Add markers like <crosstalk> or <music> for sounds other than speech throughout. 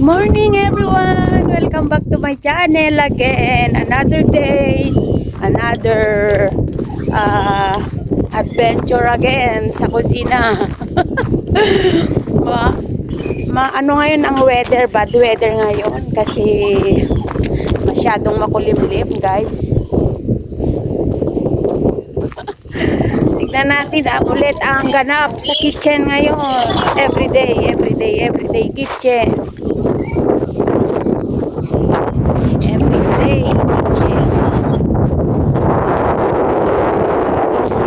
morning everyone! Welcome back to my channel again. Another day, another uh, adventure again sa kusina. <laughs> ma, ma, ano ngayon ang weather? Bad weather ngayon kasi masyadong makulimlim guys. <laughs> Tignan natin ah, ulit ang ganap sa kitchen ngayon. Everyday, everyday, everyday kitchen. Everyday kitchen.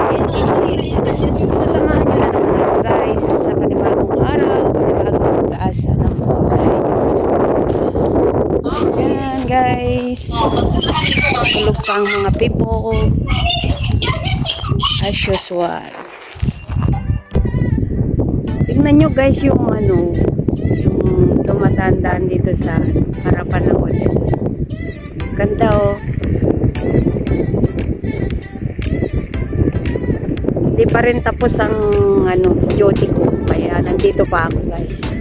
Kitchen. Sasamahan nyo na naman ako guys sa panibagong araw, panibagong pag-asa ng buhay. Yan guys. Tulog pa ang mga people as usual. Tingnan nyo guys yung ano, yung tumatandaan dito sa harapan ng hotel. Ganda oh. Hindi pa rin tapos ang ano, duty ko. Kaya nandito pa ako guys.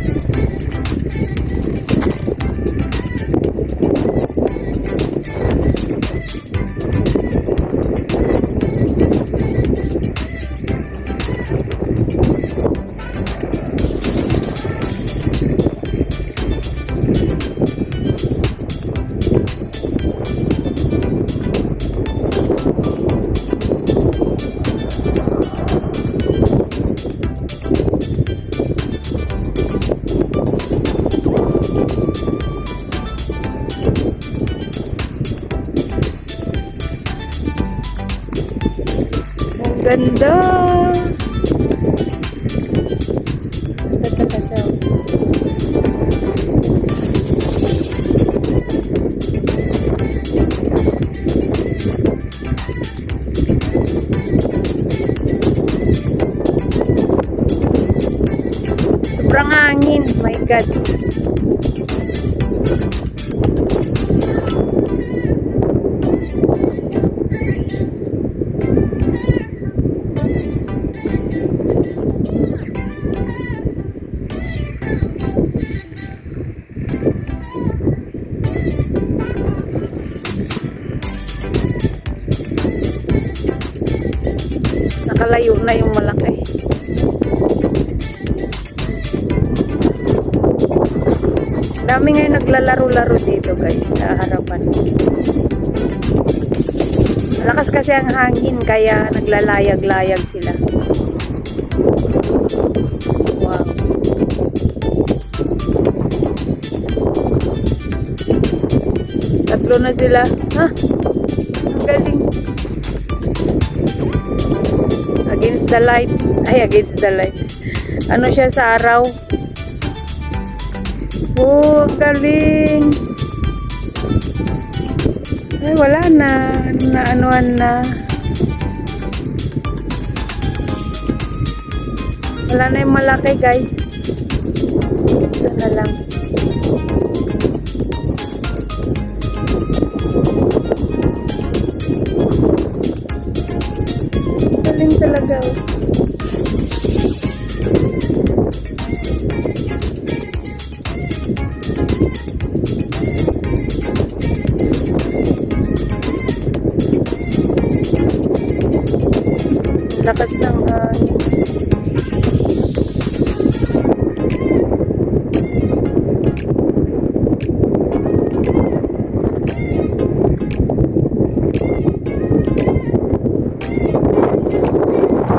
Ganda! Ngayon naglalaro-laro dito guys sa harapan. Malakas kasi ang hangin kaya naglalayag-layag sila. Wow. Tatlo na sila. Ha? Ang galing. Against the light. Ay, against the light. Ano siya sa araw? Oh, ang galing. Ay, wala na. Naanuan na. Wala na yung malaki, guys. Ito na lang.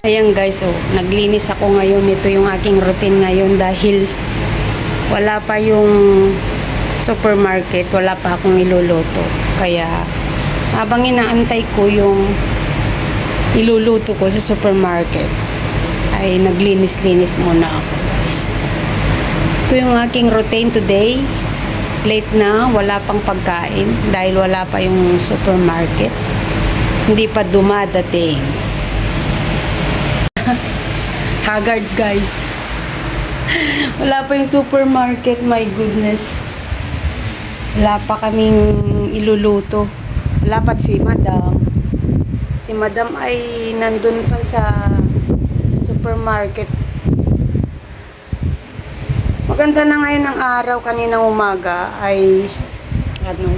Ayan guys, oh, naglinis ako ngayon. Ito yung aking routine ngayon dahil wala pa yung supermarket, wala pa akong iluluto. Kaya habang inaantay ko yung iluluto ko sa supermarket, ay naglinis-linis muna ako guys. Ito yung aking routine today. Late na, wala pang pagkain dahil wala pa yung supermarket. Hindi pa dumadating. Haggard guys. Wala pa yung supermarket, my goodness. Wala pa kaming iluluto. Wala pa si madam. Si madam ay nandun pa sa supermarket. Maganda na ngayon ang araw kaninang umaga ay ano,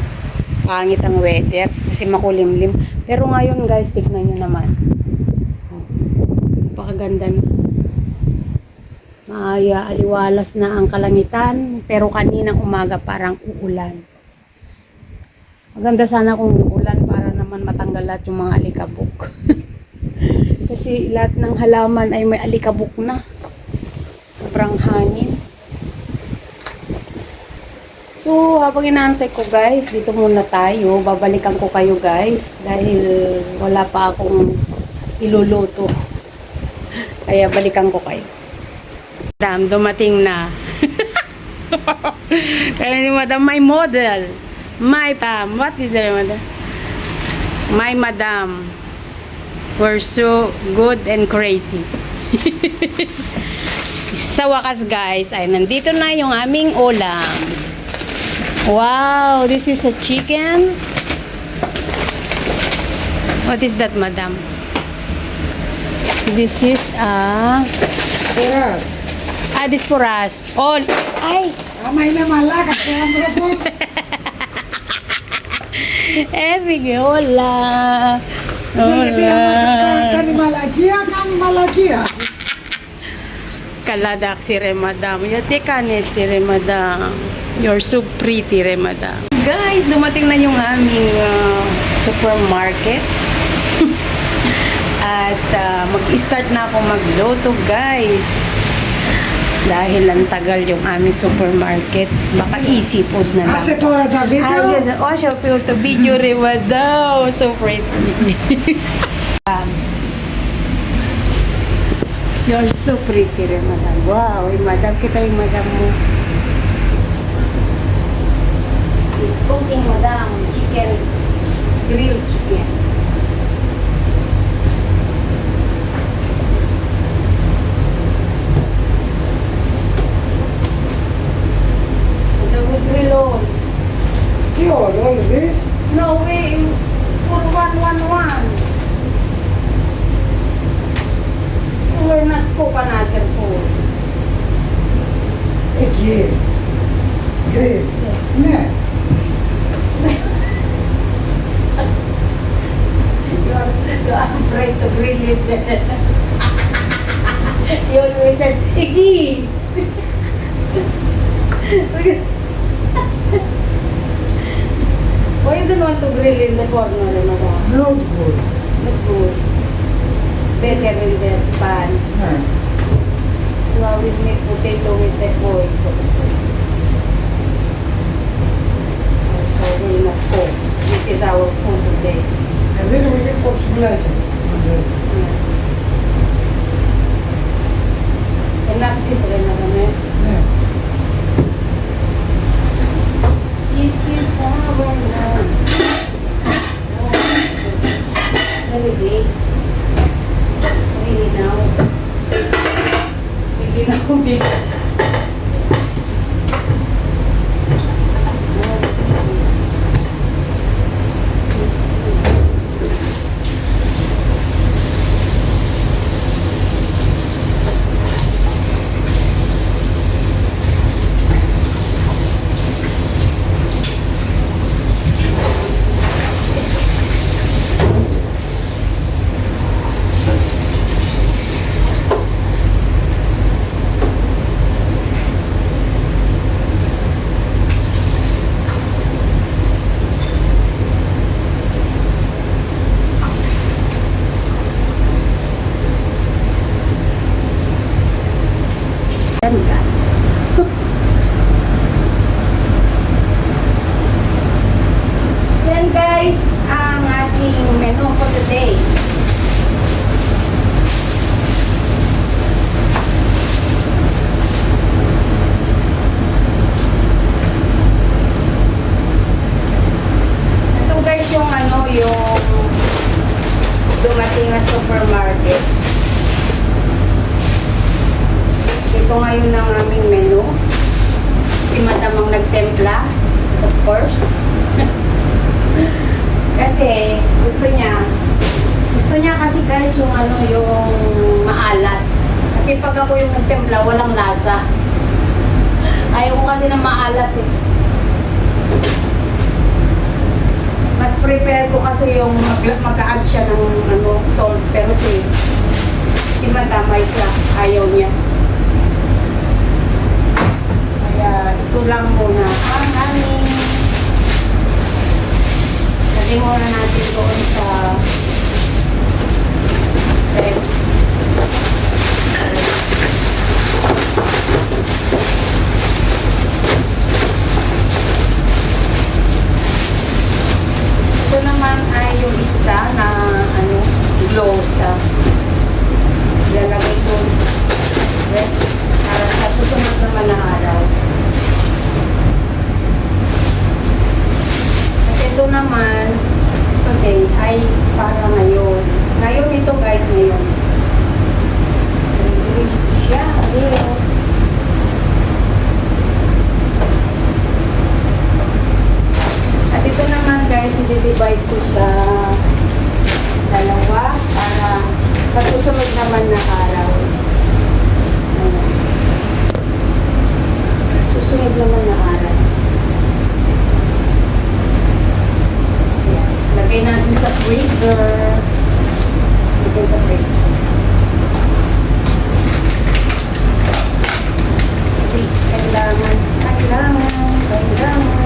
pangit ang weather kasi makulimlim. Pero ngayon guys, tignan nyo naman. Pakaganda na. Maaya, aliwalas na ang kalangitan, pero kaninang umaga parang uulan. Maganda sana kung uulan para naman matanggal lahat yung mga alikabok. <laughs> Kasi lahat ng halaman ay may alikabok na. Sobrang hangin. So, habang inaantay ko guys, dito muna tayo. Babalikan ko kayo guys dahil wala pa akong iluluto. <laughs> Kaya balikan ko kayo. Madam, dumating na. <laughs> Kaya ni Madam, my model. My Pam. What is it, Madam? My Madam. We're so good and crazy. <laughs> Sa wakas guys, ay nandito na yung aming ulam. Wow, this is a chicken. What is that, madam? This is a... Verás, Us. Oh, ay! ama ile malaga Eh, bigay, hola! Hola. Hola! Kani malagia, kani malagia. Kaladak si re madam. Yate kanet si re madam. You're so pretty re madam. Guys, dumating na yung aming ah, supermarket. <laughs> At ah, mag-start na ako magluto guys. Dahil ang tagal yung aming supermarket. Baka easy food na lang. Hace toda da Ah, video. yun. Oh, siya po yung video rin madam. <laughs> So pretty. um, You're so pretty rin, madam. Wow, eh, madam, kita yung madam mo. He's cooking, madam, chicken, grilled chicken. on all this? No, we for 111. Yan guys. <laughs> Yan guys, ang ating menu for today. Ito guys yung ano, yung dumating na supermarket. Ito ngayon ang aming menu. Si Madam ang nagtempla, of course. kasi gusto niya, gusto niya kasi guys yung ano, yung maalat. Kasi pag ako yung nagtempla, walang lasa. Ayaw ko kasi na maalat eh. Mas prepare ko kasi yung mag mag-add siya ng ano, salt. Pero si, si Madam Isla, ayaw niya. Kaya ito lang muna ang aming Lagyan muna natin doon sa red. Ito naman ay yung ista na ano, glosa. Lalagay ko red para sa susunod naman na araw. At ito naman, today, ay para ngayon. Ngayon ito guys, ngayon. Siya, ayun. At ito naman guys, i-divide ko sa dalawa para sa susunod naman na araw. Ayan. Susunod naman na araw. Ayan. Lagay natin sa freezer. Lagay sa freezer. Kasi kailangan, kailangan, kailangan.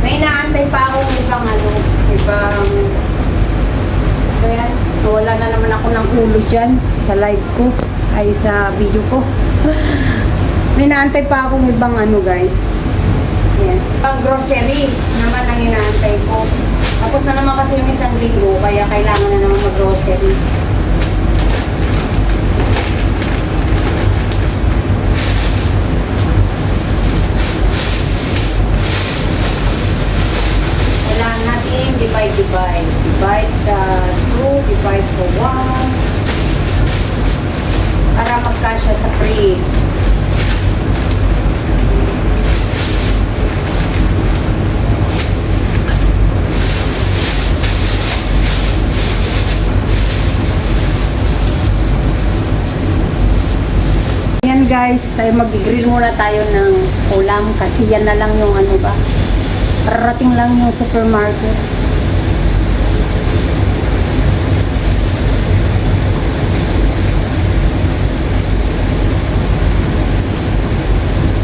May inaantay pa akong ibang ano, ibang kaya wala na naman ako ng ulo dyan sa live ko ay sa video ko. May <laughs> inaantay pa akong ibang ano guys. Yan. Pang grocery naman ang inaantay ko. Tapos na naman kasi yung isang linggo kaya kailangan na naman mag-grocery. Kailangan natin divide, divide. Divide sa 2, divide sa 1. Para magkasya sa fridge. Yan guys, tayo mag-grill muna tayo ng ulam kasi yan na lang yung ano ba. Parating lang yung supermarket.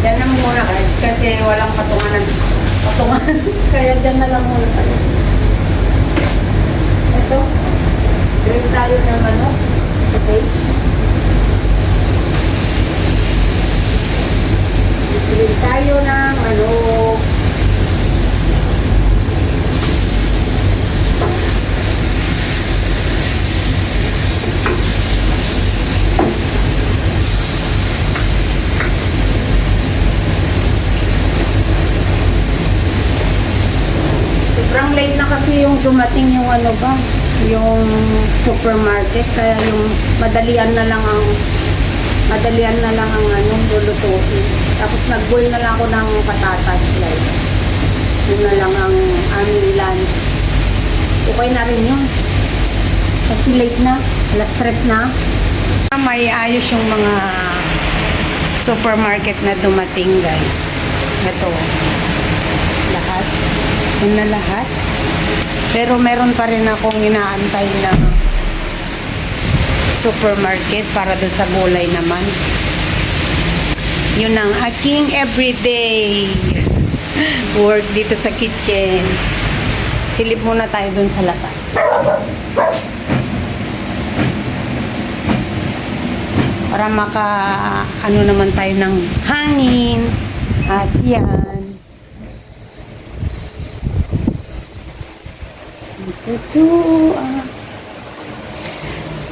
Yan na muna guys kasi walang patunganan. Patunganan. <laughs> Kaya dyan na lang muna tayo. Ito. Grill tayo ng ano. Okay. Grill tayo ng ano. Sobrang late na kasi yung dumating yung ano ba, yung supermarket. Kaya yung madalian na lang ang madalian na lang ang ano, lulutuin. Tapos nag-boil na lang ako ng patatas like. Yun na lang ang aming lunch. Okay na rin yun. Kasi late na, alas stress na. May ayos yung mga supermarket na dumating guys. Ito. Lahat. Yun na lahat. Pero meron pa rin akong inaantay na supermarket para doon sa gulay naman. Yun ang aking everyday <laughs> work dito sa kitchen. Silip muna tayo doon sa labas. Para maka ano naman tayo ng hangin. At yan. Ito, ah.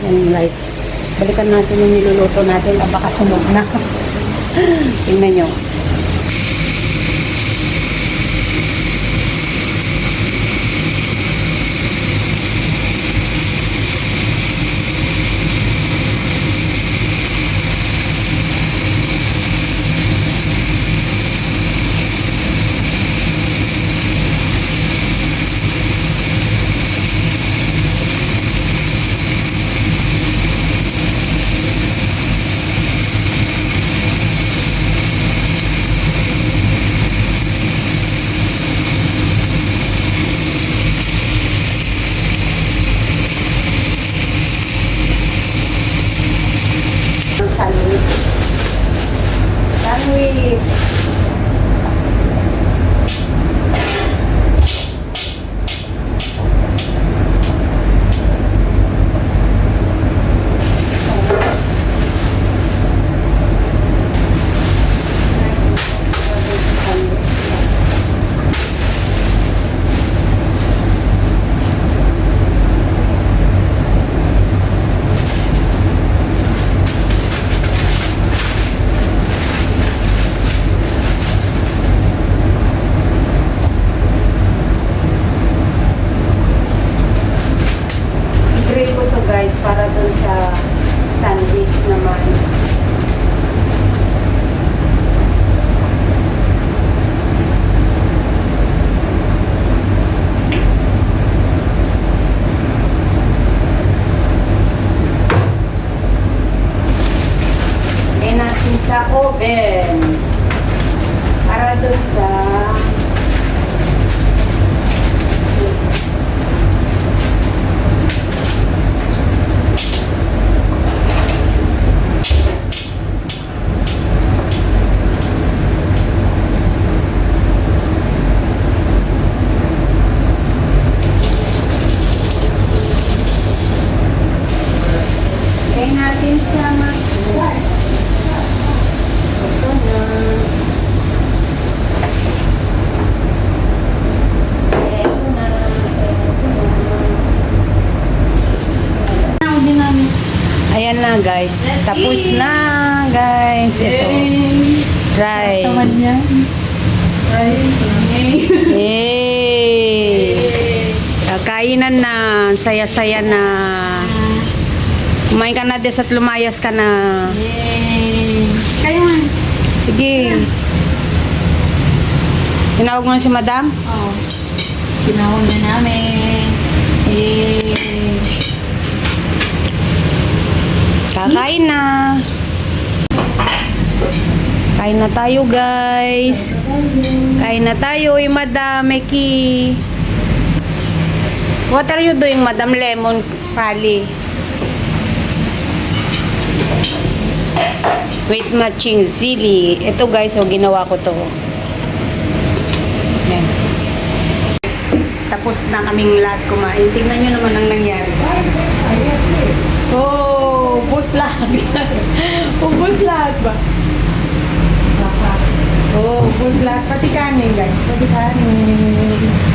Yan guys. Balikan natin yung niluluto natin. Ah, baka sunog na. <laughs> Tingnan nyo. Saya-saya na. Kumain ka na des at lumayas ka na. Yay! Kayo man. Sige. Tinawag mo na si madam? Oo. Tinawag na namin. Yay! Kakain na. Kain na tayo, guys. Kain na tayo, eh, Madam Eki. What are you doing, Madam Lemon Pali? With matching zili. Ito, guys, oh, ginawa ko to. Yan. Tapos na kaming lahat kumain. Tingnan nyo naman ang nangyari. Oh, ubos lahat. <laughs> ubos lahat ba? Oh, ubos lahat. Pati kanin, guys. Pati kanin.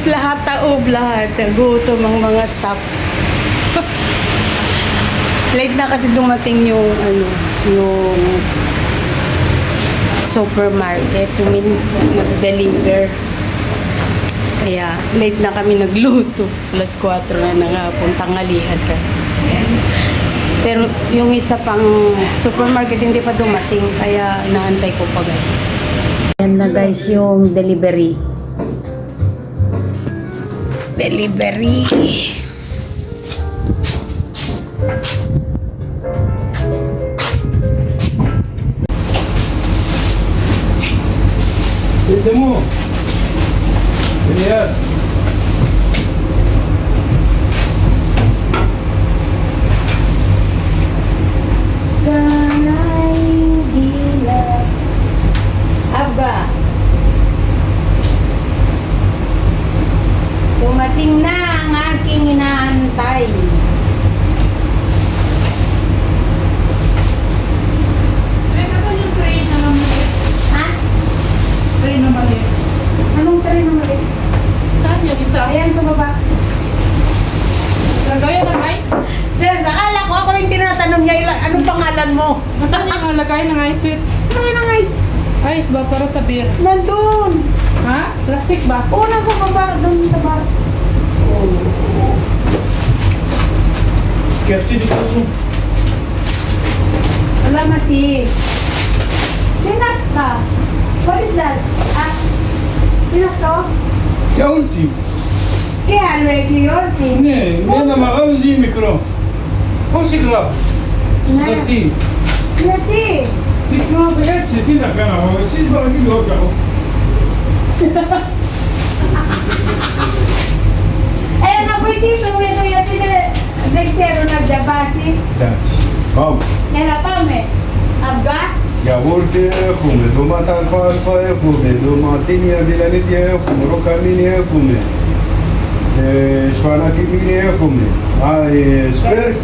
Ubos lahat, taob lahat. Gutom ang mga staff. <laughs> Late na kasi dumating yung ano, yung supermarket. Yung min- nag-deliver. Kaya late na kami nagluto. Alas 4 na na nga puntang ngalihan ka. Pero yung isa pang supermarket hindi pa dumating kaya inaantay ko pa guys. Yan na guys yung delivery delivery. Dito mo. Ganyan. και καούλτι. Τι άλλο, εκλειόρτι. Ναι, ένα μεγάλο ή μικρό. Πώς γράφω. Ναι. Γιατί. Γιατί. Τι; Πράγμα έτσι, τι να κάνω εγώ, εσείς μπορεί να μην εγώ. Έλα να βοηθήσουμε εδώ γιατί δεν ξέρω να διαβάσει. Εντάξει, πάμε. Έλα πάμε. Αυγά. Γιαούρτι έχουμε, ντομάτα αλφα-αλφα έχουμε, ντοματίνια βιλανίδια έχουμε, ροκαμίνια έχουμε, ε, σπανακιμίνια έχουμε, αϊσπέρ, ε,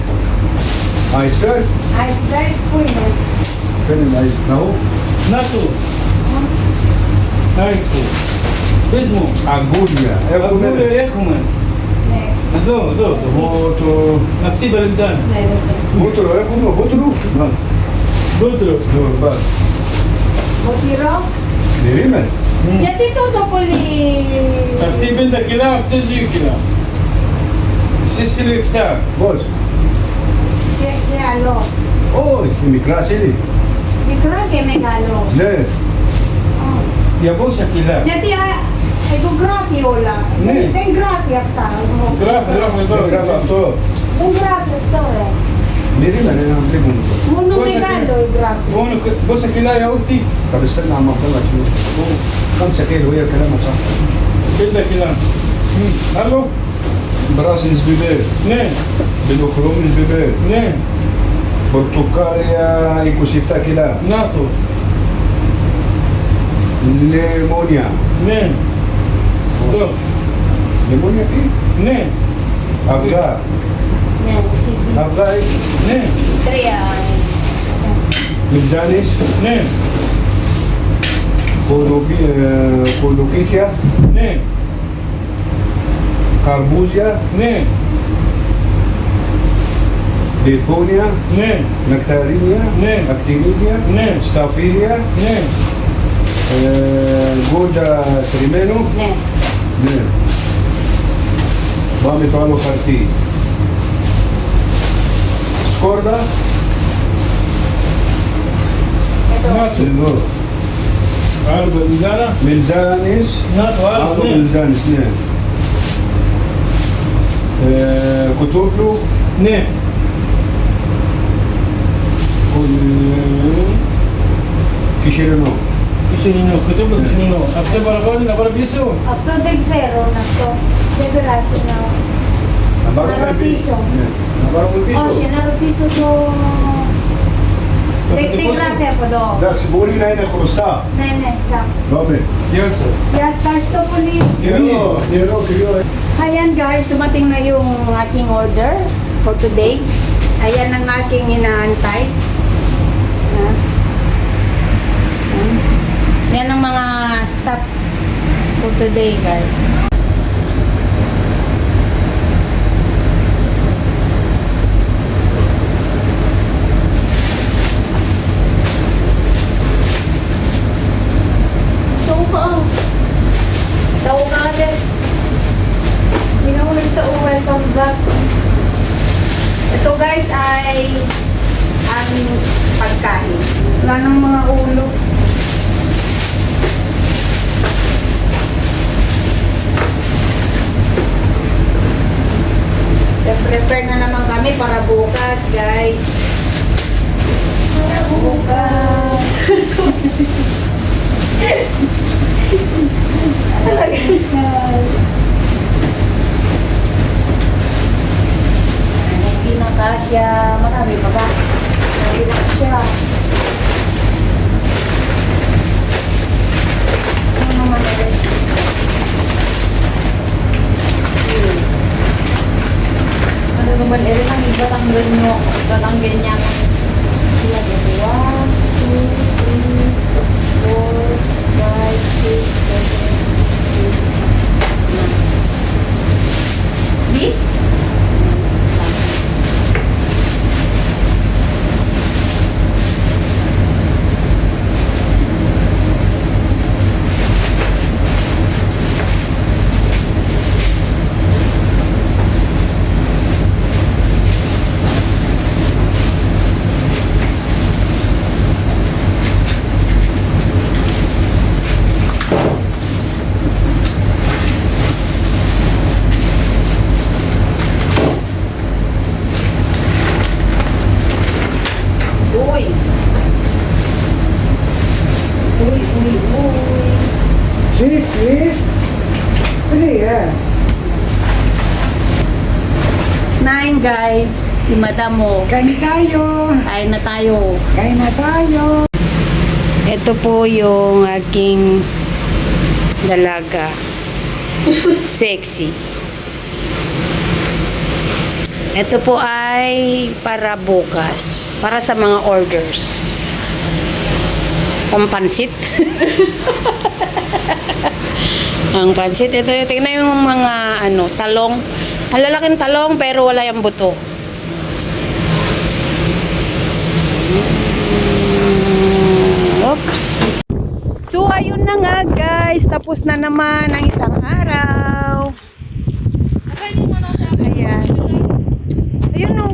αϊσπέρ, αϊσπέρ πού είναι, παίρνει να είσαι. Ναού, να του, αϊσπέρ, πες μου, αγκούρια έχουμε, αγκούρια έχουμε, ναι. εδώ, εδώ, το, το, αυτή η παρελτσάνη, ναι, βούτυρο έχουμε, βούτυρο, Βούτυρο. Βούτυρο. Λιβίμε. Γιατί τόσο πολύ... Αυτή 5 κιλά, αυτές 2 κιλά. Εσείς είναι 7. Πώς; Και, και άλλο. Όχι, μικρά σίλη. Μικρό και μεγάλο. Ναι. Για πόσα κιλά; Γιατί εγώ γράφει όλα. Ναι. Δεν γράφει αυτά. Γράφει, γράφει εδώ. Αυτό. Δεν γράφει αυτό, ρε. Περίμενε να μην μου Μόνο μεγάλο η μπράκο. Μόνο πόσα κιλά είναι αυτή. Καλυστέρνα άμα πολλά κιλά. Κάμψα κιλά, ουία καλά μας Άλλο; Ναι. Μπελοκρόμινης. Ναι. Πορτοκάλια 27 κιλά. Να το. Λεμόνια. Ναι. Το Λεμόνια τι; Ναι. Αυγά. Ναι. Τα. Ναι. Τρία. Λιξάνης. Ναι. Κολοκύθια. Ναι. Καρμπούζια. Ναι. Διπώνια. Ναι. Νεκταρίνια. Ναι. Ακτινίδια. Ναι. Σταφύλια. Ναι. Ε, γκόντα τριμμένο. Ναι. Ναι. Πάμε το άλλο χαρτί. corda. Not no. عرض الميزانة ميزان إيش؟ عرض ميزان اثنين كتب له اثنين كيشيرينو كيشيرينو كتب له كيشيرينو أفتح برغون لبرا بيسو أفتح ديك سيرو نفسه ديك راسي Nabarong piso. Nabarong piso. O, oh, siya nabarong piso do. Tek-tek rapi po do. Dax, boli na yun ang krusta. Ne, ne, Dax. Dobre. Yes, sir. Yes, guys, to po ni. Kiro, kiro, kiro. Ayan guys, dumating na yung aking order for today. Ayan ang aking inaantay. Yan ang mga stop for today guys. Marami pa ba? Marami na kasya. Ano naman ulit? Hmm. Ano naman ulit ang ibatanggal nyo? Ibatanggal niya ako. Sila dito. One, two, three, four, five, six, seven, eight, nine. Di? Si madam mo. Kain tayo. Kain na tayo. Kain na tayo. Ito po yung aking dalaga. <laughs> Sexy. Ito po ay para bukas. Para sa mga orders. Pampansit. <laughs> Ang pansit. Ito, tingnan yung mga ano, talong. Ang lalaking talong pero wala yung buto. Oops. So, ayun na nga guys. Tapos na naman ang isang araw. Ayan. Ayun o.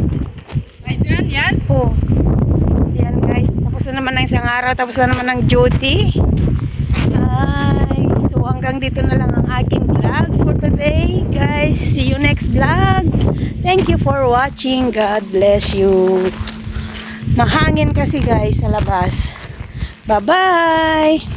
Ay, dyan, yan. Oh. Ayan guys. Tapos na naman ang isang araw. Tapos na naman ang duty. Ay. So, hanggang dito na lang ang aking vlog for today. Guys, see you next vlog. Thank you for watching. God bless you. Mahangin kasi guys sa labas. Bye-bye!